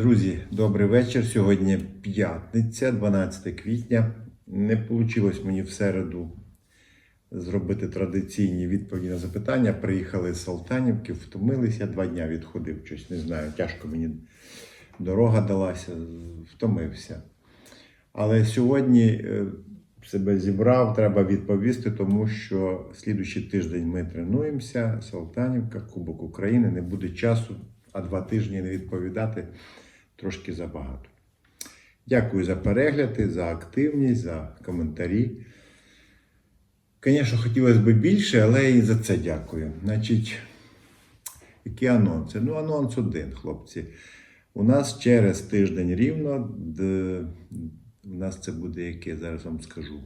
Друзі, добрий вечір. Сьогодні п'ятниця, 12 квітня. Не вийшло мені в середу зробити традиційні відповіді на запитання. Приїхали з Салтанівки, втомилися. Два дня відходив, щось не знаю. Тяжко мені дорога далася, втомився. Але сьогодні е, себе зібрав, треба відповісти, тому що слідуючий тиждень ми тренуємося. Салтанівка, Кубок України, не буде часу, а два тижні не відповідати трошки забагато. Дякую за перегляди, за активність, за коментарі. Звісно, хотілося б більше, але і за це дякую. Значить, які анонси? Ну, анонс один, хлопці. У нас через тиждень рівно, у нас це буде яке, зараз вам скажу.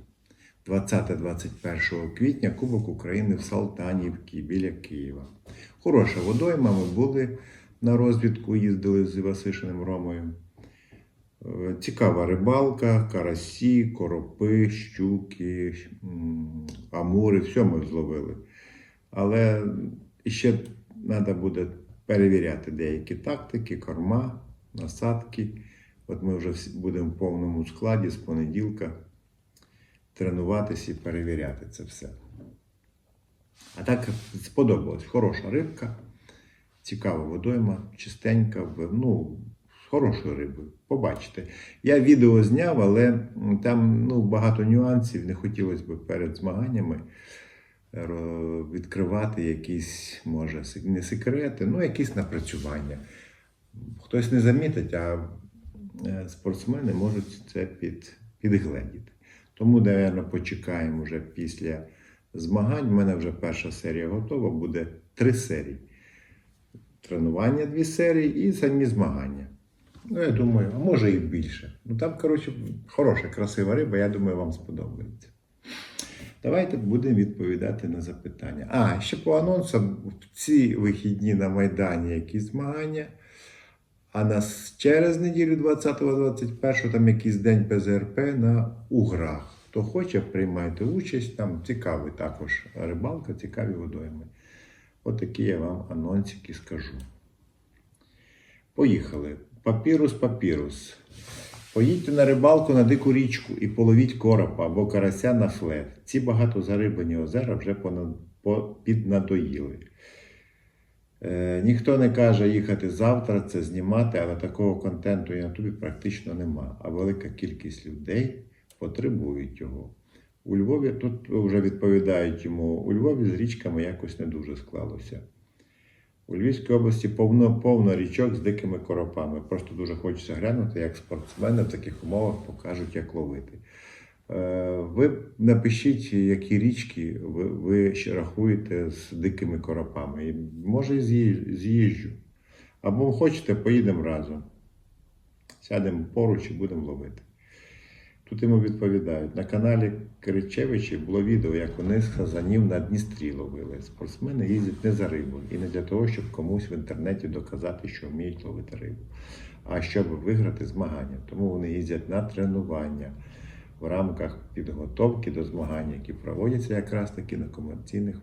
20-21 квітня Кубок України в Салтанівці біля Києва. Хороша водойма, ми були на розвідку, їздили з Васишиним Ромою. Е, Цікава рибалка, карасі, коропи, щуки, амури, все ми зловили. Але ще треба буде перевіряти деякі тактики, корма, насадки. От ми вже будемо в повному складі з понеділка тренуватися і перевіряти це все. А так сподобалось. Хороша рибка, цікава водойма, чистенька, ну, з хорошою рибою. Побачите. Я відео зняв, але там ну, багато нюансів. Не хотілося б перед змаганнями відкривати якісь, може, не секрети, ну, якісь напрацювання. Хтось не замітить, а е, спортсмени можуть це під, підгледіти. Тому, напевно, почекаємо вже після змагань. У мене вже перша серія готова, буде три серії. Тренування дві серії і самі змагання. Ну, я думаю, а може і більше. Ну там, коротше, хороша, красива риба, я думаю, вам сподобається. Давайте будемо відповідати на запитання. А, ще по анонсам, в ці вихідні на Майдані якісь змагання. А нас через неділю 20-21 там якийсь день ПЗРП на Уграх. Хто хоче, приймайте участь. Там цікавий також рибалка, цікаві водойми. Отакі я вам анонсики скажу. Поїхали. Папірус, папірус. Поїдьте на рибалку на дику річку і половіть коропа або карася на флет. Ці багато зариблені озера вже піднадоїли. Е, ніхто не каже їхати завтра, це знімати, але такого контенту на Ютубі практично нема. А велика кількість людей потребують його. У Львові тут вже відповідають йому, у Львові з річками якось не дуже склалося. У Львівській області повно, повно річок з дикими коропами. Просто дуже хочеться глянути, як спортсмени в таких умовах покажуть, як ловити. Е, Ви напишіть, які річки ви, ви ще рахуєте з дикими коропами. Може, з'їжджу. Або хочете, поїдемо разом. Сядемо поруч і будемо ловити. Тут йому відповідають. На каналі Киричевичі було відео, як вони з хазанів на Дністрі ловили. Спортсмени їздять не за рибу і не для того, щоб комусь в інтернеті доказати, що вміють ловити рибу, а щоб виграти змагання. Тому вони їздять на тренування в рамках підготовки до змагань, які проводяться якраз таки на комерційних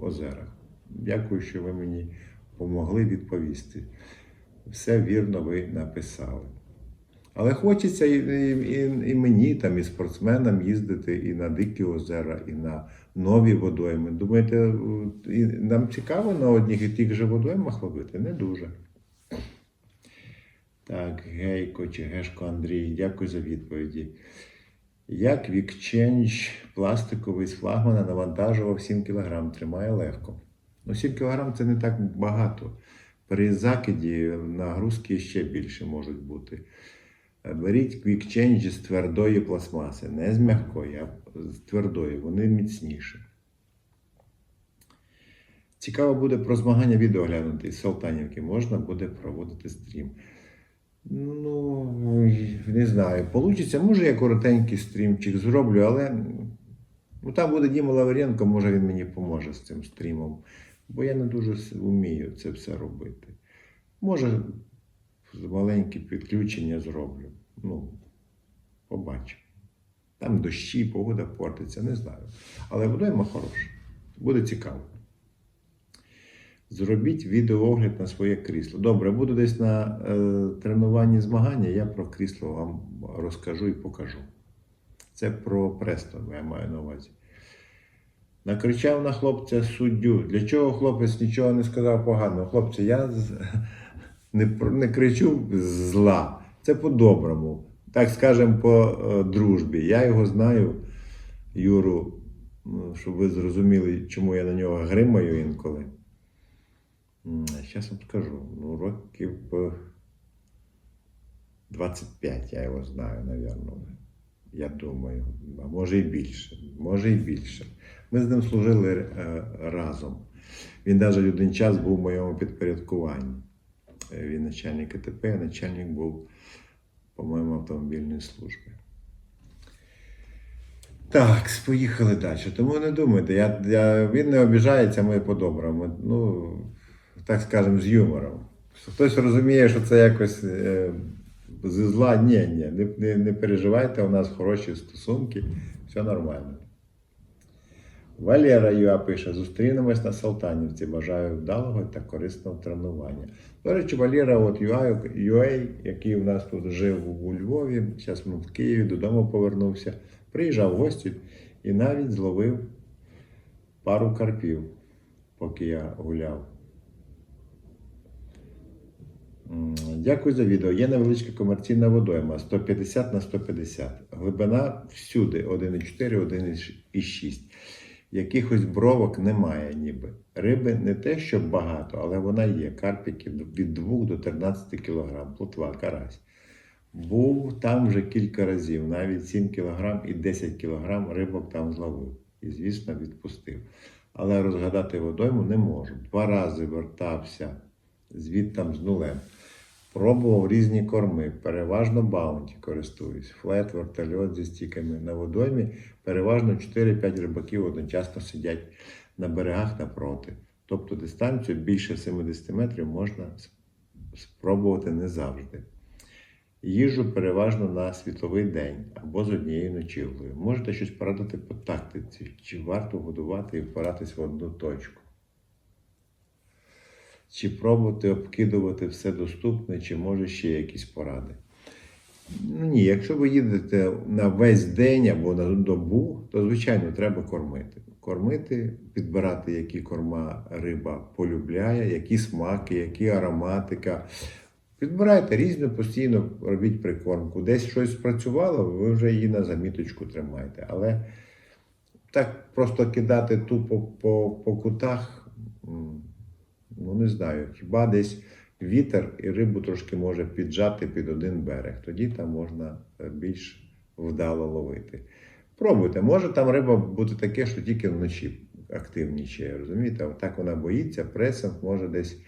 озерах. Дякую, що ви мені допомогли відповісти. Все вірно ви написали. Але хочеться і, і, і, мені, там, і спортсменам їздити і на дикі озера, і на нові водойми. Думаєте, і нам цікаво на одних і тих же водоймах ловити? Не дуже. Так, Гейко чи Гешко Андрій, дякую за відповіді. Як Вікченч пластиковий з флагмана навантажував 7 кг, тримає легко. Ну, 7 кг це не так багато. При закиді нагрузки ще більше можуть бути. Беріть квікченджі з твердої пластмаси, не з м'якої, а з твердої, вони міцніші. Цікаво буде про змагання відео глянути з Салтанівки. Можна буде проводити стрім. Ну, не знаю. Получиться, може я коротенький стрімчик зроблю, але ну, там буде Діма Лавренко, може він мені поможе з цим стрімом. Бо я не дуже вмію це все робити. Може, маленькі підключення зроблю. Ну, побачимо. Там дощі, погода портиться, не знаю. Але водойма хороша. Буде цікаво. Зробіть відеоогляд на своє крісло. Добре, буду десь на е, тренуванні змагання, я про крісло вам розкажу і покажу. Це про Престон, я маю на увазі. Накричав на хлопця суддю. Для чого хлопець нічого не сказав поганого? Хлопці, я з- не, не кричу зла. Це по-доброму. Так скажемо, по е, дружбі. Я його знаю, Юру, ну, щоб ви зрозуміли, чому я на нього гримаю інколи. Зараз вам скажу. Ну, років е, 25 я його знаю, напевно. Я думаю, а може і більше. Може і більше. Ми з ним служили е, разом. Він навіть один час був в моєму підпорядкуванні. Е, Він начальник КТП, а начальник був, по-моєму, автомобільної служби. Так, поїхали далі. Тому не думайте, я, я, він не обіжається, ми по-доброму. Ну, так скажемо, з юмором. Хтось розуміє, що це якось е, зі зла. Ні, ні, не, не, не переживайте, у нас хороші стосунки, все нормально. Валера Юа пише: зустрінемось на Салтанівці. Бажаю вдалого та корисного тренування. До речі, Валера, от Юа, Юей, який у нас тут жив у Львові, зараз він в Києві додому повернувся, приїжджав в гості і навіть зловив пару карпів, поки я гуляв. Дякую за відео. Є невеличка комерційна водойма 150 на 150. Глибина всюди 1,4, 1,6. Якихось бровок немає ніби. Риби не те, що багато, але вона є. Карпіки від 2 до 13 кг. Плотва, карась. Був там вже кілька разів, навіть 7 кг і 10 кг рибок там зловив. І, звісно, відпустив. Але розгадати водойму не можу. Два рази вертався звідтам з нулем. Пробував різні корми, переважно баунті користуюсь. Флет, вертольот зі стіками. На водоймі переважно 4-5 рибаків одночасно сидять на берегах напроти. Тобто дистанцію більше 70 метрів можна спробувати не завжди. Їжу переважно на світловий день або з однією ночівлею. Можете щось порадити по тактиці, чи варто годувати і впиратись в одну точку. Чи пробувати обкидувати все доступне, чи може ще якісь поради. Ну ні, якщо ви їдете на весь день або на добу, то звичайно треба кормити. Кормити, підбирати, які корма риба полюбляє, які смаки, які ароматика. Підбирайте різно, постійно робіть прикормку. Десь щось спрацювало, ви вже її на заміточку тримаєте. Але так просто кидати тупо по, по кутах, ну не знаю, хіба десь вітер і рибу трошки може піджати під один берег. Тоді там можна е, більш вдало ловити. Пробуйте, може там риба бути таке, що тільки вночі активнічає, розумієте? Так вона боїться, пресинг може десь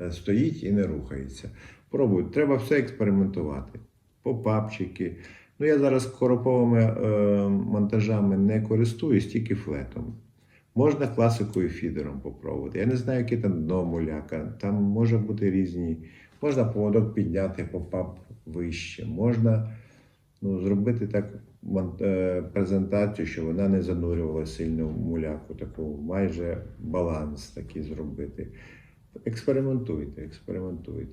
е, стоїть і не рухається. Пробуйте, треба все експериментувати. Попапчики. Ну, я зараз короповими е, монтажами не користуюсь, тільки флетом. Можна класикою фідером попробувати. Я не знаю, яке там дно муляка. Там може бути різні. Можна поводок підняти попап вище. Можна ну, зробити так е, презентацію, щоб вона не занурювала сильно в муляку. Таку майже баланс такий зробити. Експериментуйте, експериментуйте.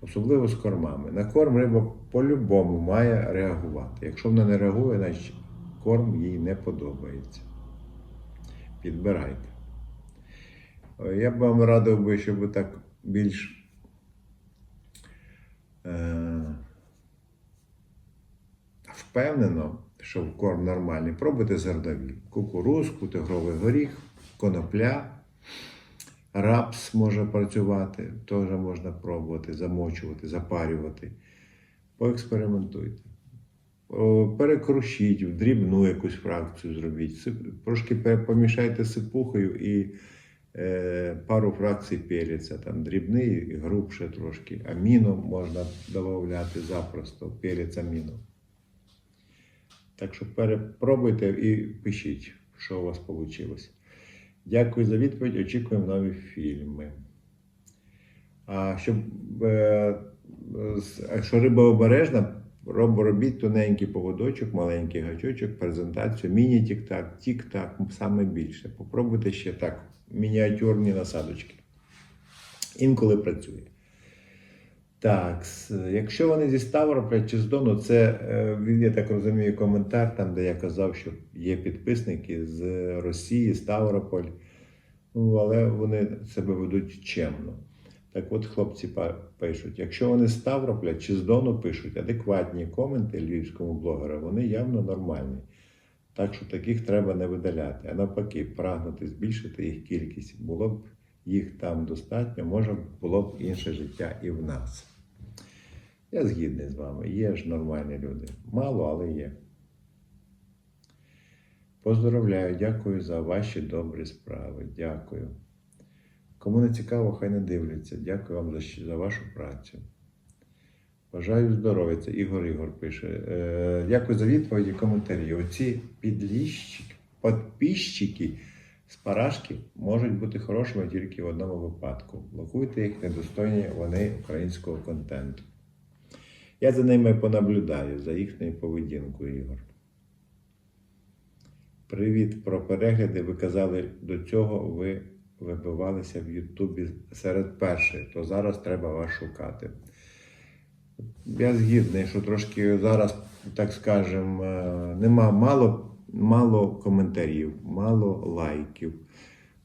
Особливо з кормами. На корм риба по-любому має реагувати. Якщо вона не реагує, значить корм їй не подобається. Підбирайте. Е, Я б вам радив би, щоб так більш е, впевнено, що в корм нормальний. Пробуйте зернові. Кукурузку, тигровий горіх, конопля. Рапс може працювати, теж можна пробувати, замочувати, запарювати. Поекспериментуйте. Перекрушіть, в дрібну якусь фракцію зробіть. Трошки помішайте сипухою і е, пару фракцій перця. Там дрібний і грубше трошки. Аміно можна додати запросто, перець аміно. Так що перепробуйте і пишіть, що у вас вийшло. Дякую за відповідь. Очікуємо нові фільми. А щоб е, якщо риба обережна, робіть тоненький поводочок, маленький гачочок, презентацію, міні-тік-так, тік-так, саме більше. Попробуйте ще так, мініатюрні насадочки. Інколи працює. Так, якщо вони зі Ставрополя чи з Дону, це, е, я так розумію, коментар, там, де я казав, що є підписники з Росії, Ставрополь. Ну, але вони себе ведуть чемно. Так от хлопці пишуть, якщо вони з чи з Дону пишуть адекватні коменти львівському блогеру, вони явно нормальні. Так що таких треба не видаляти, а навпаки, прагнути збільшити їх кількість. Було б їх там достатньо, може було б інше життя і в нас. Я згідний з вами, є ж нормальні люди. Мало, але є. Поздоровляю, дякую за ваші добрі справи. Дякую. Кому не цікаво, хай не дивляться. Дякую вам за, за вашу працю. Бажаю здоров'я. Це Ігор Ігор пише. Е, дякую за відповіді і коментарі. Оці підліщики, підписчики з парашки можуть бути хорошими тільки в одному випадку. Блокуйте їх, недостойні вони українського контенту. Я за ними понаблюдаю, за їхньою поведінкою, Ігор. Привіт про перегляди. Ви казали, до цього ви вибивалися в Ютубі серед перших, то зараз треба вас шукати. Я згідний, що трошки зараз, так скажем, е, нема мало, мало коментарів, мало лайків,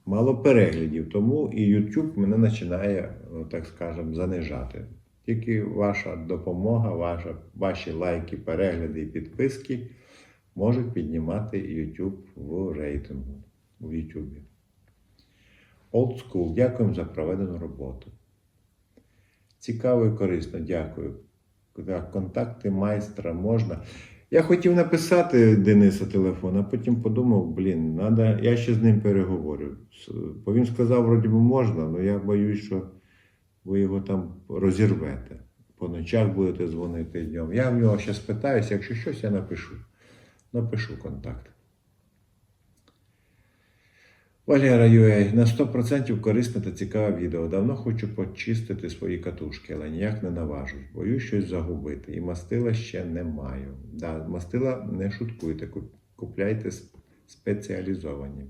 мало переглядів. Тому і YouTube мене починає, е, так скажем, занижати. Тільки ваша допомога, ваша, ваші лайки, перегляди і підписки можуть піднімати YouTube в рейтингу в YouTube. Old School, дякуємо за проведену роботу. Цікаво і корисно, дякую. Контакти майстра можна. Я хотів написати Дениса телефон, а потім подумав, блін, надо, я ще з ним переговорю. Бо він сказав, вроді би можна, але я боюсь, що ви його там розірвете. По ночах будете дзвонити днем. Я в нього ще спитаюся, якщо щось, я напишу. Напишу контакт. Валера Юей, на 100% корисне та цікаве відео. Давно хочу почистити свої катушки, але ніяк не наважусь. Боюсь щось загубити. І мастила ще не маю. Да, мастила не шуткуйте, купляйте спеціалізовані.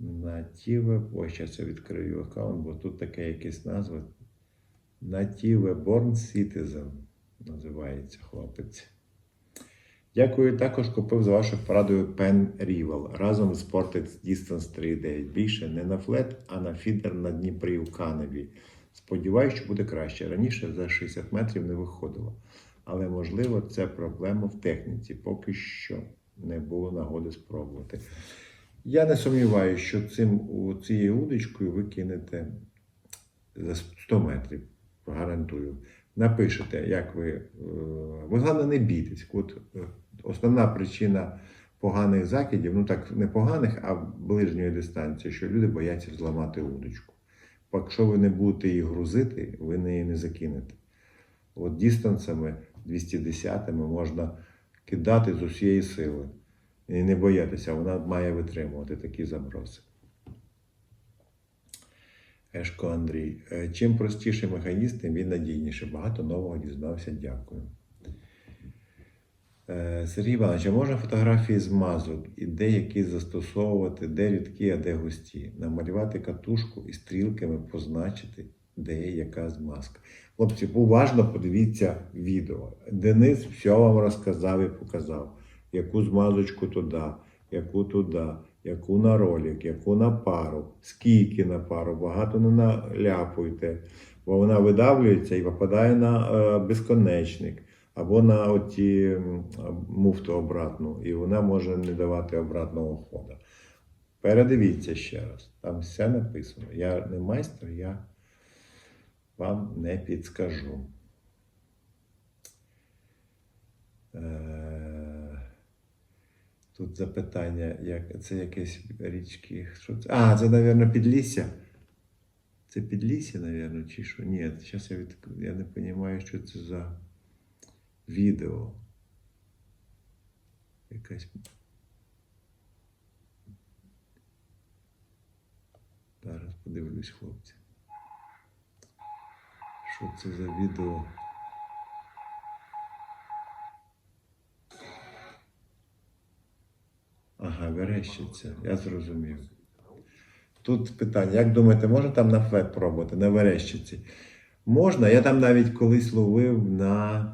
Натіве, ось зараз я відкрию аккаунт, бо тут таке якесь назва. Натіве Born Citizen називається хлопець. Дякую. Також купив за вашою порадою Pen Rival разом з Sportex Distance 3.9. Більше не на флет, а на фідер на Дніпрі у Каневі. Сподіваюсь, що буде краще. Раніше за 60 метрів не виходило. Але можливо це проблема в техніці. Поки що не було нагоди спробувати. Я не сумніваюся, що цим, цією удочкою ви кинете за 100 метрів. Гарантую. Напишете, як ви. е, Ви головне не бійтесь. От е, основна причина поганих закидів, ну так не поганих, а ближньої дистанції, що люди бояться зламати удочку. Якщо ви не будете її грузити, ви неї не закинете. От дістансами 210 можна кидати з усієї сили і не боятися, вона має витримувати такі заброси. Ешко Андрій. Е, Чим простіший механізм, тим він надійніше. Багато нового дізнався. Дякую. Е, Сергій Іванович, а можна фотографії змазок і де які застосовувати, де рідкі, а де густі? Намалювати катушку і стрілками позначити, де є яка змазка. Хлопці, уважно подивіться відео. Денис все вам розказав і показав, яку змазочку туди, яку туди, яку на ролик, яку на пару, скільки на пару, багато не наляпуйте, бо вона видавлюється і попадає на е, безконечник або на оті муфту обратну, і вона може не давати обратного ходу. Передивіться ще раз, там все написано. Я не майстер, я вам не підскажу. Е, Тут запитання, як, це якесь річки. Що це? А, це, мабуть, підлісся. Це підлісся, мабуть, чи що? Ні, зараз я, від... я не розумію, що це за відео. Якась. Зараз подивлюсь, хлопці. Що це за відео? Ага, верещиться, я зрозумів. тут питання: як думаєте, можна там на флет пробувати, на верещиці? Можна. Я там навіть колись ловив на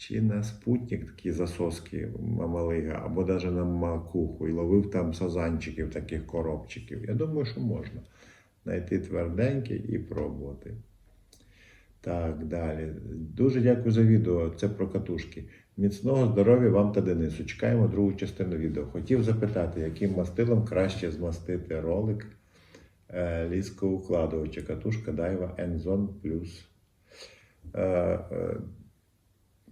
чи на спутник такі засоски мамалига, або навіть на макуху, і ловив там сазанчиків, таких коробчиків. Я думаю, що можна знайти тверденький і пробувати. Так, далі. Дуже дякую за відео. Це про катушки. Міцного здоров'я вам та Денису. Чекаємо другу частину відео. Хотів запитати, яким мастилом краще змастити ролик е, ліскоукладувача катушка Daiwa Enzone Plus. Е, е,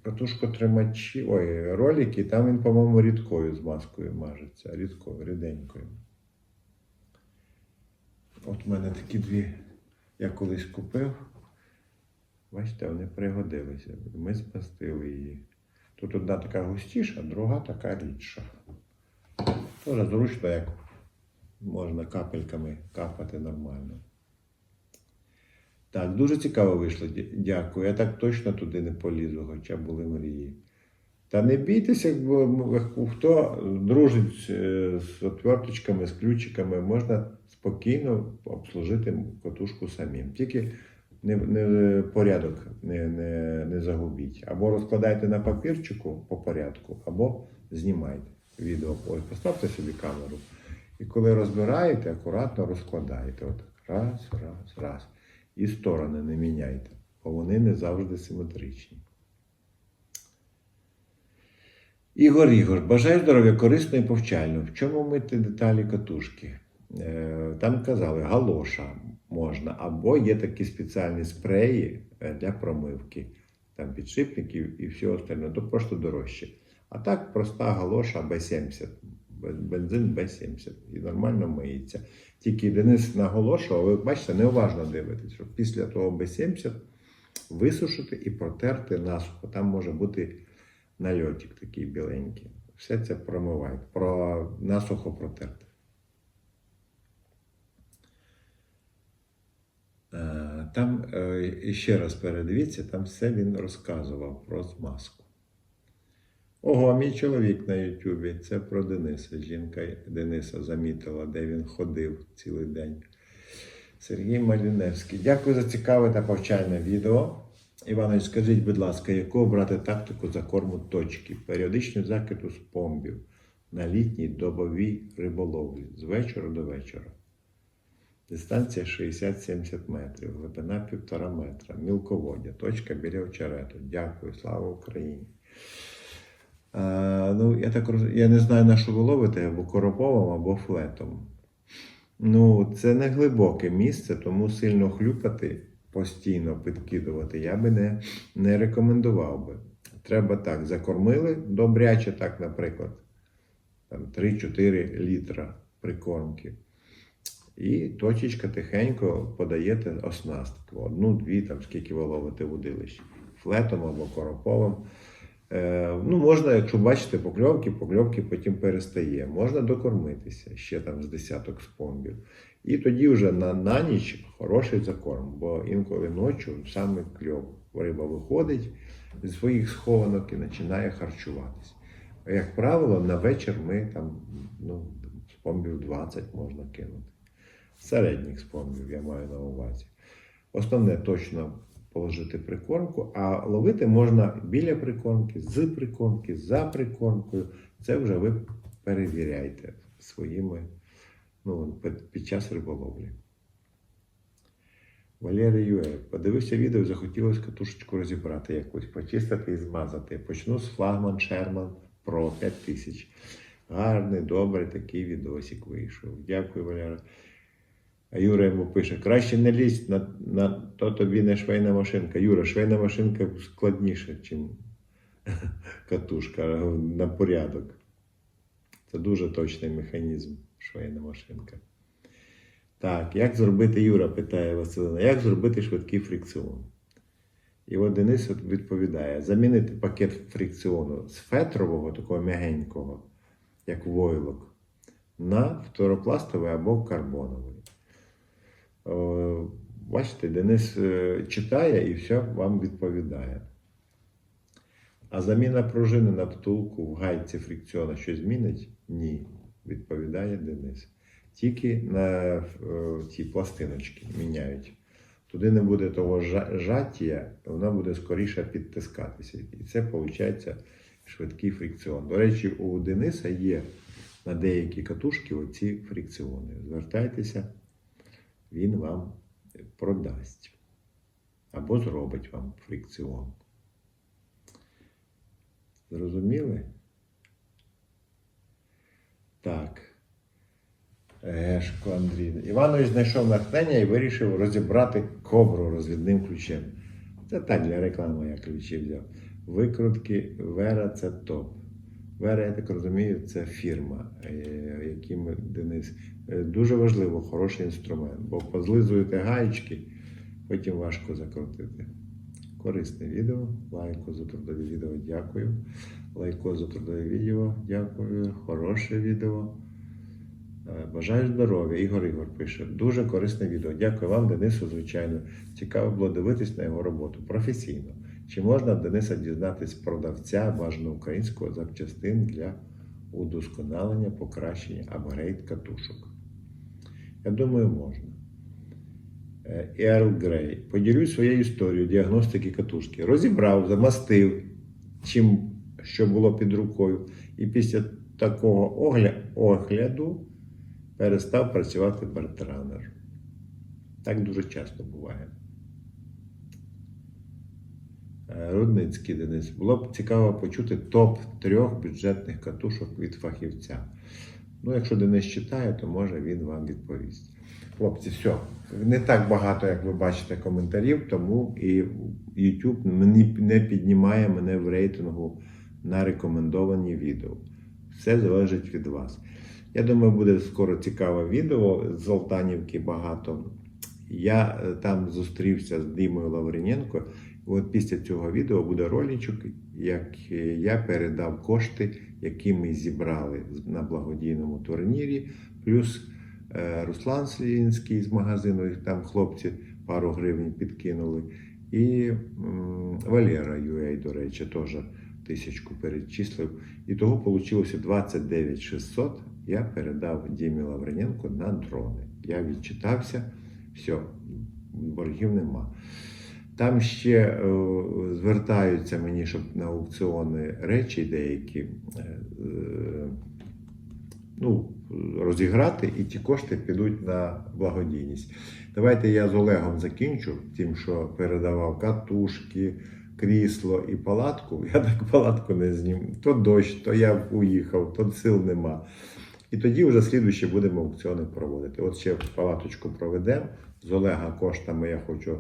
Катушкотримачі, ой, ролики, там він, по-моєму, рідкою змазкою мажеться. Рідкою, ріденькою. От в мене такі дві я колись купив. Бачите, вони пригодилися. Ми змастили її. Тут одна така густіша, друга така рідша. Тоже зручно, як можна капельками капати нормально. Так, дуже цікаво вийшло. Дякую. Я так точно туди не полізу, хоча були мрії. Та не бійтеся, хто дружить е, з отверточками, з ключиками, можна спокійно обслужити катушку самим. Тільки не, не порядок не, не, не загубіть. Або розкладайте на папірчику по порядку, або знімайте відео. Ось поставте собі камеру. І коли розбираєте, акуратно розкладаєте. От раз, раз, раз. І сторони не міняйте, бо вони не завжди симетричні. Ігор Ігор, бажаю здоров'я, корисно і повчально. В чому мити деталі катушки? Е, Там казали, галоша можна, або є такі спеціальні спреї е, для промивки, там підшипників і всього остального, то просто дорожче. А так проста галоша Б70, бен- бензин Б70 і нормально миється. Тільки Денис наголошував, ви бачите, неуважно дивитесь, що після того Б70 висушити і протерти насухо. Там може бути нальотик такий біленький. Все це промивайте, про насухо протерти. Е, Там е, ще раз передивіться, там все він розказував про змазку. Ого, мій чоловік на Ютубі. Це про Дениса. Жінка Дениса замітила, де він ходив цілий день. Сергій Маліневський. Дякую за цікаве та повчальне відео. Іванович, скажіть, будь ласка, яку обрати тактику закорму точки? Періодичний закид з помбів на літній добовій риболовлі з вечора до вечора. Дистанція 60-70 метрів, глибина 1,5 метра, мілководдя, точка біля очерету. Дякую, слава Україні. А, ну, я так роз... я не знаю, на що ви ловите, або короповим, або флетом. Ну, це не глибоке місце, тому сильно хлюпати, постійно підкидувати я би не, не рекомендував би. Треба так, закормили добряче, так, наприклад, там 3-4 літра прикормки. І точечка тихенько подаєте оснастку. Одну-дві, там скільки ви ловите в удилищі. Флетом або короповим. Е, ну, можна, якщо бачите покльовки, покльовки потім перестає. Можна докормитися ще там з десяток спомбів. І тоді вже на, на ніч хороший закорм, бо інколи ночі саме кльов. Риба виходить зі своїх схованок і починає харчуватись. Як правило, на вечір ми там ну, спомбів 20 можна кинути. Середніх спомбів я маю на увазі. Основне точно положити прикормку, а ловити можна біля прикормки, з прикормки, за прикормкою. Це вже ви перевіряйте своїми ну, під- час риболовлі. Валерій Ює, подивився відео, захотілося катушечку розібрати якусь, почистити і змазати. Почну з флагман Sherman Pro 5000. Гарний, добрий такий відосик вийшов. Дякую, Валера. А Юра йому пише: краще не лізь, на, на, то тобі не швейна машинка. Юра, швейна машинка складніша, ніж катушка на порядок. Це дуже точний механізм, швейна машинка. Так, як зробити, Юра питає Василина, як зробити швидкий фрикціон? І от Денис відповідає: замінити пакет фрикціону з фетрового, такого м'ягенького, як войлок, на фторопластовий або карбоновий. О, Бачите, Денис е, читає і все вам відповідає. А заміна пружини на втулку в гайці фрикціона щось змінить? Ні, відповідає Денис. тільки на е, ті пластиночки міняють. Туди не буде того жа- жаття, воно буде скоріше підтискатися. І це виходить швидкий фрикціон. До речі, у Дениса є на деякі катушки оці фрикціони. Звертайтеся, він вам продасть або зробить вам фрикціон. Зрозуміли? Так. Ешко Андрій. Іванович знайшов натхнення і вирішив розібрати кобру розвідним ключем. Це так для реклами я ключі взяв. Викрутки Вера це топ. Вера, я так розумію, це фірма, е, яким Денис. Е, Дуже важливо, хороший інструмент, бо позлизуєте гаєчки, потім важко закрутити. Корисне відео. Лайко за трудове відео, дякую. Лайко за трудове відео, дякую. Хороше відео. Е, Бажаю здоров'я. Ігор Ігор пише. Дуже корисне відео. Дякую вам, Денису, звичайно. Цікаво було дивитись на його роботу професійно. Чи можна Дениса дізнатись продавця бажано українського запчастин для удосконалення, покращення апгрейд катушок? Я думаю, можна. Е, Ерл Грей. Поділюсь своєю історією діагностики катушки. Розібрав, замастив, чим що було під рукою. І після такого огля- огляду перестав працювати бартранер. Так дуже часто буває. Е, Рудницький Денис. Було б цікаво почути топ трьох бюджетних катушок від фахівця. Ну, якщо Денис читає, то може він вам відповість. Хлопці, все. Не так багато, як ви бачите, коментарів, тому і YouTube не піднімає мене в рейтингу на рекомендовані відео. Все залежить від вас. Я думаю, буде скоро цікаве відео з Золтанівки багато. Я е, там зустрівся з Димою Лавриненко. От після цього відео буде роличок, як е, я передав кошти, які ми зібрали на благодійному турнірі. Плюс е, Руслан Слінський з магазину, їх там хлопці пару гривень підкинули. І Валера UA, до речі, теж тисячку перечислив. І того вийшло 29 600. Я передав Дімі Лавриненко на дрони. Я відчитався, все, боргів нема. Там ще е, звертаються мені, щоб на аукціони речі деякі е, е, ну, розіграти, і ті кошти підуть на благодійність. Давайте я з Олегом закінчу, тим, що передавав катушки, крісло і палатку. Я так палатку не зніму. То дощ, то я уїхав, то сил нема. І тоді вже слідуючи будемо аукціони проводити. От ще палаточку проведемо. З Олега коштами я хочу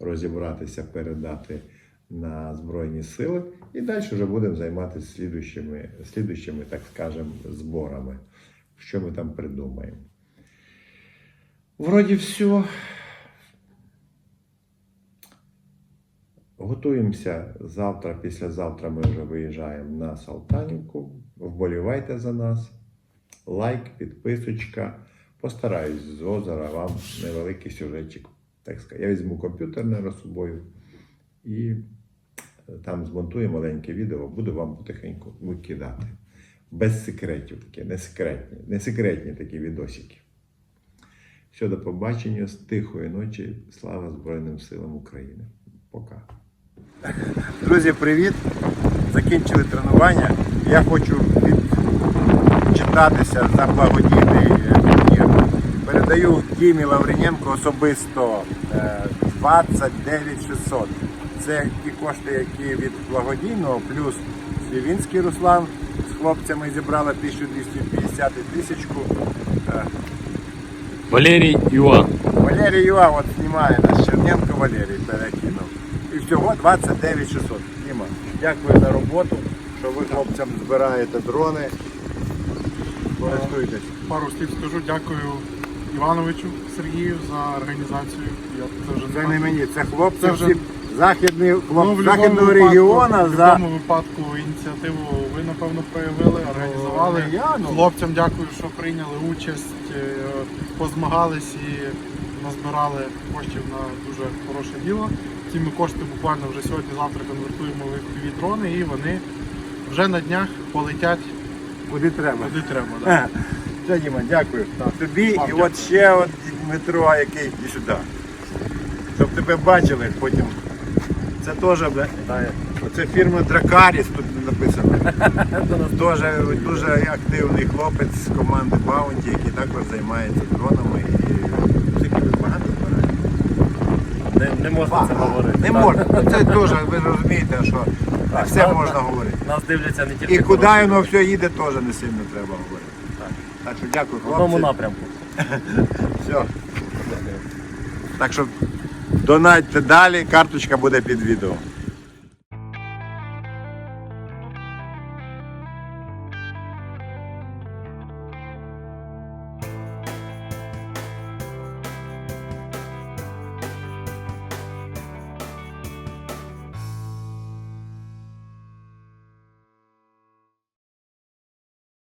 розібратися, передати на Збройні Сили. І далі вже будемо займатися слідуючими, слідуючими, так скажемо, зборами. Що ми там придумаємо. Вроді все. Готуємося завтра, післязавтра ми вже виїжджаємо на Салтанівку. Вболівайте за нас. Лайк, підписочка. Постараюсь з озера вам невеликий сюжетчик. Так сказати. Я візьму комп'ютер з собою і е, там змонтую маленьке відео, буду вам потихеньку викидати. Без секретів таке, не секретні, не секретні такі відосики. Все, до побачення, з тихої ночі. Слава Збройним силам України. Пока. Друзі, привіт! Закінчили тренування. Я хочу відчитатися за благодійний турнір. Передаю Дімі Лавриненко особисто е, 29 600. Це ті кошти, які від благодійного, плюс Слівінський Руслан з хлопцями зібрали 1250 і тисячку. Е, Валерій Іван. Валерій Юа от знімає нас Черненко Валерій перекинув. І всього 29 600. Діма, дякую за роботу, що ви хлопцям збираєте дрони. Користуйтесь. Пару слів скажу. Дякую Івановичу Сергію за організацію. Я це вже Це не мені, це хлопці Це вже- всі західний, Ну, хлоп, в будь-якому західного випадку- регіону в за будь-якому випадку ініціативу ви напевно проявили, організували. не я, ну. Хлопцям дякую, що прийняли участь, е, позмагались і назбирали коштів на дуже хороше діло. Ці ми кошти буквально вже сьогодні-завтра конвертуємо в fpv дрони і вони вже на днях полетять куди треба. куди треба. Да. Все, Діма, дякую. Так. Тобі Вам і дякую. от ще от Дмитро, який і сюди. Щоб тебе бачили потім. Це теж бля, оце фірма Дракаріс тут написано. Дуже, дуже активний хлопець з команди Баунті, який також займається дронами і багато? Не, не можна це говорити. Не Так. можна. Це теж, ви розумієте, що не все можна говорити. Нас дивляться не тільки І куди воно все їде, теж не сильно треба. Так що дякую, в одному хлопці. напрямку. Все. Так що донатьте далі, карточка буде під відео.